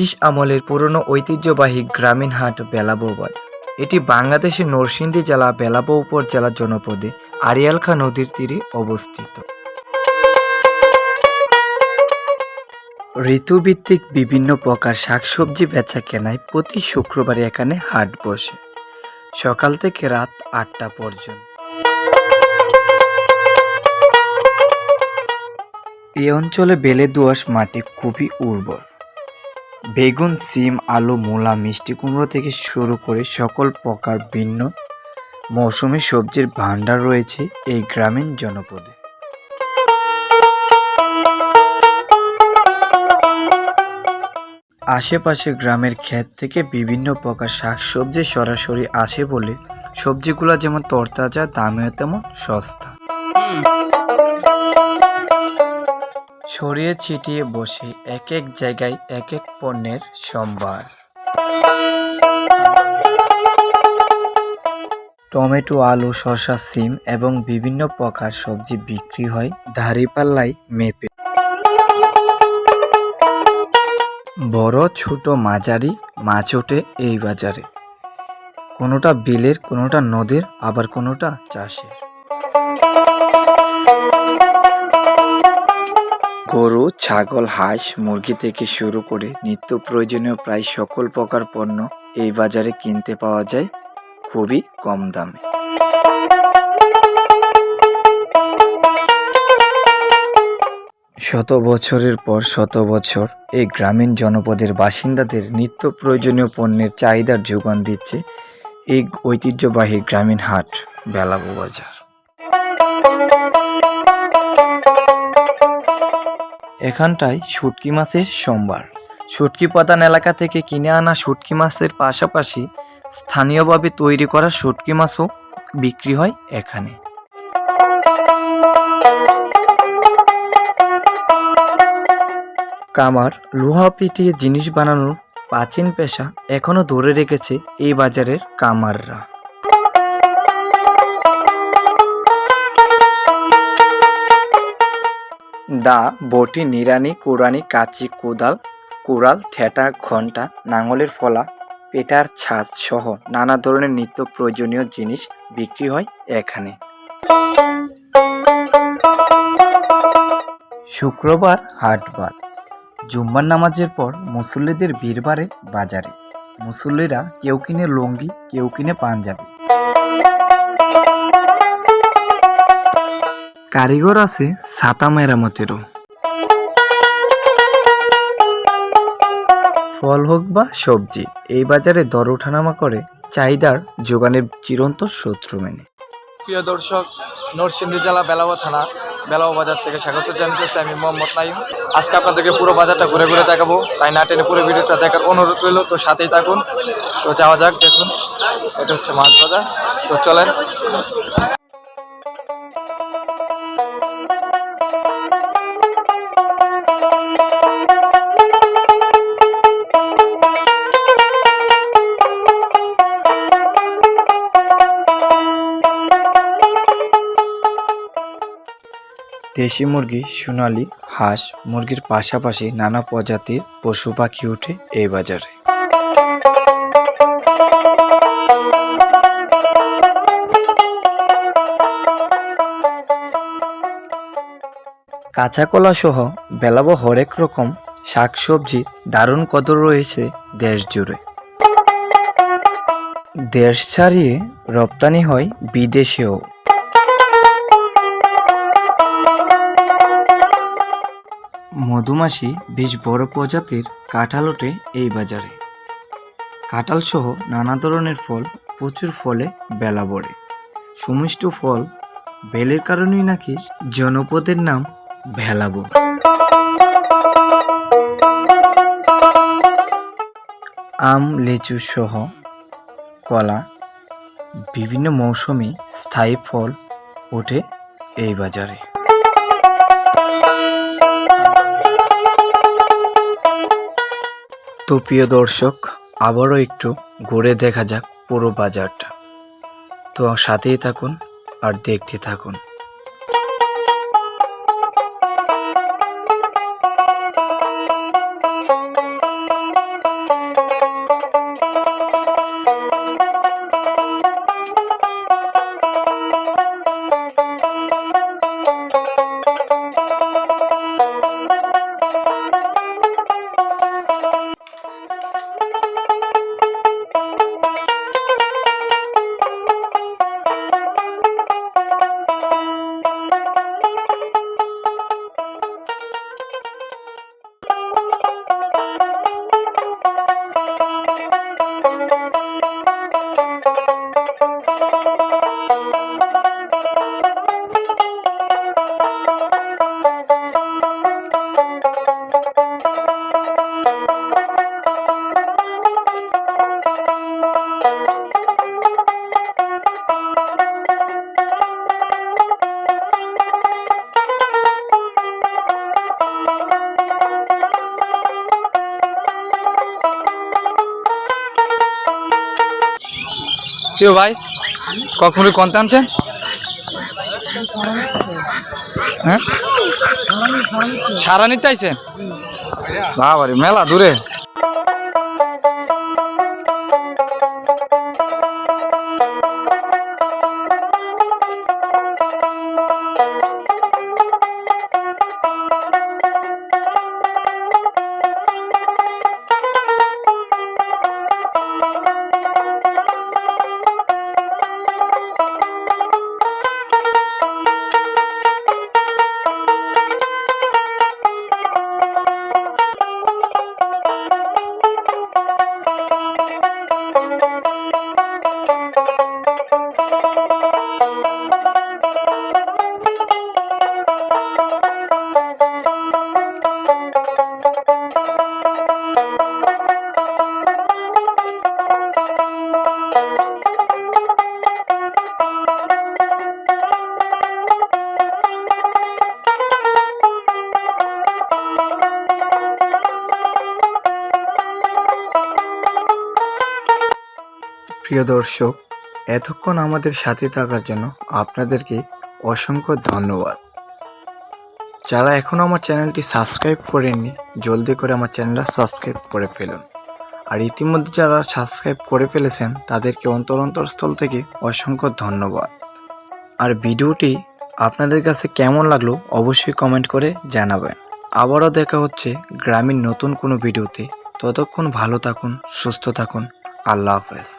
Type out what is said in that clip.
British আমলের পুরনো ঐতিহ্যবাহী গ্রামীণ হাট বেলাবৌবাদ এটি বাংলাদেশের নরসিংদী জেলা বেলাবৌ উপজেলা জনপদে আড়িয়ালখা নদীর তীরে অবস্থিত। ঋতুভিত্তিক বিভিন্ন প্রকার শাকসবজি বেচা কেনায় প্রতি শুক্রবারে এখানে হাট বসে। সকাল থেকে রাত আটটা পর্যন্ত। এই অঞ্চলে বেলে দোআঁশ মাটি খুবই উর্বর। বেগুন, সিম, আলু, মূলা, মিষ্টি কুমড়ো থেকে শুরু করে সকল প্রকার ভিন্ন মৌসুমী সবজির ভাণ্ডার রয়েছে এই গ্রামীণ জনপদে। আশেপাশে গ্রামের ক্ষেত থেকে বিভিন্ন প্রকার শাকসবজি সরাসরি আসে বলে সবজিগুলো যেমন তরতাজা, দামেও তেমন সস্তা। ছড়িয়ে ছিটিয়ে বসে এক এক জায়গায় এক এক পণ্যের সম্ভার। টমেটো, আলু, শসা, সিম এবং বিভিন্ন প্রকার সবজি বিক্রি হয় ধারিপাল্লায় মেপে। বড়, ছোট, মাঝারি মাছ ওঠে এই বাজারে। কোনোটা বিলের, কোনোটা নদীর, আবার কোনোটা চাষের। ছাগল, হাঁস, মুরগি থেকে শুরু করে নিত্য প্রয়োজনীয় প্রায় সকল প্রকার পণ্য এই বাজারে কিনতে পাওয়া যায় খুবই কম দামে। শত বছরের পর শত বছর এই গ্রামীণ জনপদের বাসিন্দাদের নিত্য প্রয়োজনীয় পণ্যের চাহিদার যোগান দিচ্ছে এই ঐতিহ্যবাহী গ্রামীণ হাট, বেলাবু বাজার। এখানটায় শুটকি মাছের সম্ভার শুটকি প্রধান এলাকা থেকে কিনে আনা শুটকি মাছের পাশাপাশি স্থানীয়ভাবে তৈরি করা শুটকি মাছও বিক্রি হয় এখানে। কামার লোহা পিটিয়ে জিনিস বানানোর প্রাচীন পেশা এখনও ধরে রেখেছে এই বাজারের কামাররা। দা, বটি নিরানি কুড়ানি, কাঁচি, কোদাল, কুড়াল, ঠেটা, ঘণ্টা, নাঙলের ফলা, পেটার ছাদ সহ নানা ধরনের নিত্য প্রয়োজনীয় জিনিস বিক্রি হয় এখানে। শুক্রবার হাটবার জুম্মার নামাজের পর মুসল্লিদের ভিড় বাজারে। মুসল্লিরা কেউ কিনে লুঙ্গি, কেউ কিনে পাঞ্জাবি। কারিগর আছে ছাতা মেরামতেরও ফল হোক বা সবজি, এই বাজারে দর ওঠানামা করে চাহিদার যোগানের চিরন্তর শত্রু মেনে। প্রিয় দর্শক, নরসিংদী জেলা বেলাবা থানা, বেলাবা বাজার থেকে স্বাগত জানাতেছি আমি মোহাম্মদ নাইম আজকে আপনাদেরকে পুরো বাজারটা ঘুরে ঘুরে দেখাবো, তাই না টেনে পুরো ভিডিওটা দেখার অনুরোধ রইল, তো সাথেই থাকুন। তো যাওয়া যাক, দেখুন, এটা হচ্ছে মাছ বাজার। তো চলেন। দেশি মুরগি, সোনালি, হাঁস মুরগির পাশাপাশি নানা প্রজাতির পশু পাখি ওঠে এই বাজারে। কাঁচা কলা সহ বেলাবো হরেক রকম শাকসবজি দারুণ কদর রয়েছে দেশ জুড়ে। দেশ ছাড়িয়ে রপ্তানি হয় বিদেশেও। মধুমাছি বেশ বড় প্রজাতির কাঁঠাল ওঠে এই বাজারে। কাঁঠাল সহ নানা ধরনের ফল প্রচুর ফলে বেলা বড়ে। সুমিষ্ট ফল বেলের কারণেই নাকি জনপদের নাম ভেলাবো আম, লিচু সহ কলা বিভিন্ন মৌসুমি স্থায়ী ফল ওঠে এই বাজারে। তো প্রিয় দর্শক, আবারও একটু ঘুরে দেখা যাক পুরো বাজারটা। তো সাথেই থাকুন আর দেখতে থাকুন। কেউ ভাই কখন কন্ত আনছেন? হ্যাঁ? সারা নিতে আইছেন? বাবারে মেলা দূরে। প্রিয় দর্শক, এতক্ষণ আমাদের সাথে থাকার জন্য আপনাদেরকে অসংখ্য ধন্যবাদ। যারা এখনও আমার চ্যানেলটি সাবস্ক্রাইব করেননি, জলদি করে আমার চ্যানেলটা সাবস্ক্রাইব করে ফেলুন। আর ইতিমধ্যে যারা সাবস্ক্রাইব করে ফেলেছেন, তাদেরকে অন্তর অন্তরস্থল থেকে অসংখ্য ধন্যবাদ। আর ভিডিওটি আপনাদের কাছে কেমন লাগল, অবশ্যই কমেন্ট করে জানাবেন। আবারও দেখা হচ্ছে গ্রামীণ নতুন কোনো ভিডিওতে। ততক্ষণ ভালো থাকুন, সুস্থ থাকুন। আল্লাহ হাফেজ।